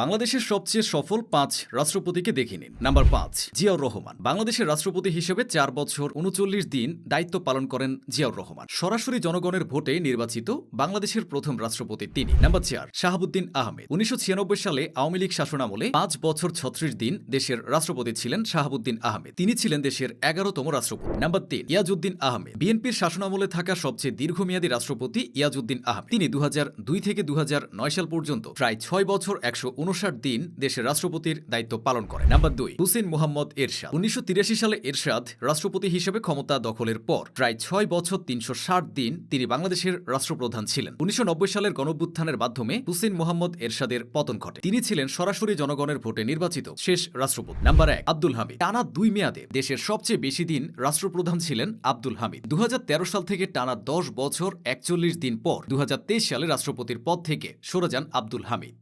বাংলাদেশের সবচেয়ে সফল পাঁচ রাষ্ট্রপতিকে দেখে নিন। নাম্বার পাঁচ, জিয়াউর রহমান। বাংলাদেশের রাষ্ট্রপতি হিসেবে চার বছর উনচল্লিশ দিন দায়িত্ব পালন করেন জিয়াউর রহমান। সরাসরি জনগণের ভোটে নির্বাচিত বাংলাদেশের প্রথম রাষ্ট্রপতি তিনি। নাম্বার চার, শাহাবুদ্দিন আহমেদ। উনিশশো সালে আওয়ামী লীগ শাসনামলে পাঁচ বছর ছত্রিশ দিন দেশের রাষ্ট্রপতি ছিলেন শাহাবুদ্দিন আহমেদ। তিনি ছিলেন দেশের এগারোতম রাষ্ট্রপতি। নাম্বার তিন, ইয়াজউদ্দিন আহমেদ। বিএনপির শাসনামলে থাকা সবচেয়ে দীর্ঘমেয়াদী রাষ্ট্রপতি ইয়াজউদ্দিন আহমেদ। তিনি দু হাজার দুই থেকে দু হাজার নয় সাল পর্যন্ত প্রায় ছয় বছর একশো উনষাট দিন দেশের রাষ্ট্রপতির দায়িত্ব পালন করেন নাম্বার দুই হুসেন মোহাম্মদ এরশাদ। উনিশশো তিরাশি সালে এরশাদ রাষ্ট্রপতি হিসেবে ক্ষমতা দখলের পর প্রায় ছয় বছর তিনশো ষাট দিন তিনি বাংলাদেশের রাষ্ট্রপ্রধান ছিলেন। উনিশশো নব্বই সালের গণভ্যুত্থানের মাধ্যমে হুসেন মোহাম্মদ এরশাদের পতন ঘটে। তিনি ছিলেন সরাসরি জনগণের ভোটে নির্বাচিত শেষ রাষ্ট্রপতি। নাম্বার এক, আব্দুল হামিদ। টানা দুই মেয়াদে দেশের সবচেয়ে বেশি দিন রাষ্ট্রপ্রধান ছিলেন আব্দুল হামিদ। দু হাজার তেরো সাল থেকে টানা দশ বছর একচল্লিশ দিন পর দু হাজার তেইশ সালে রাষ্ট্রপতির পদ থেকে সরে যান আব্দুল হামিদ।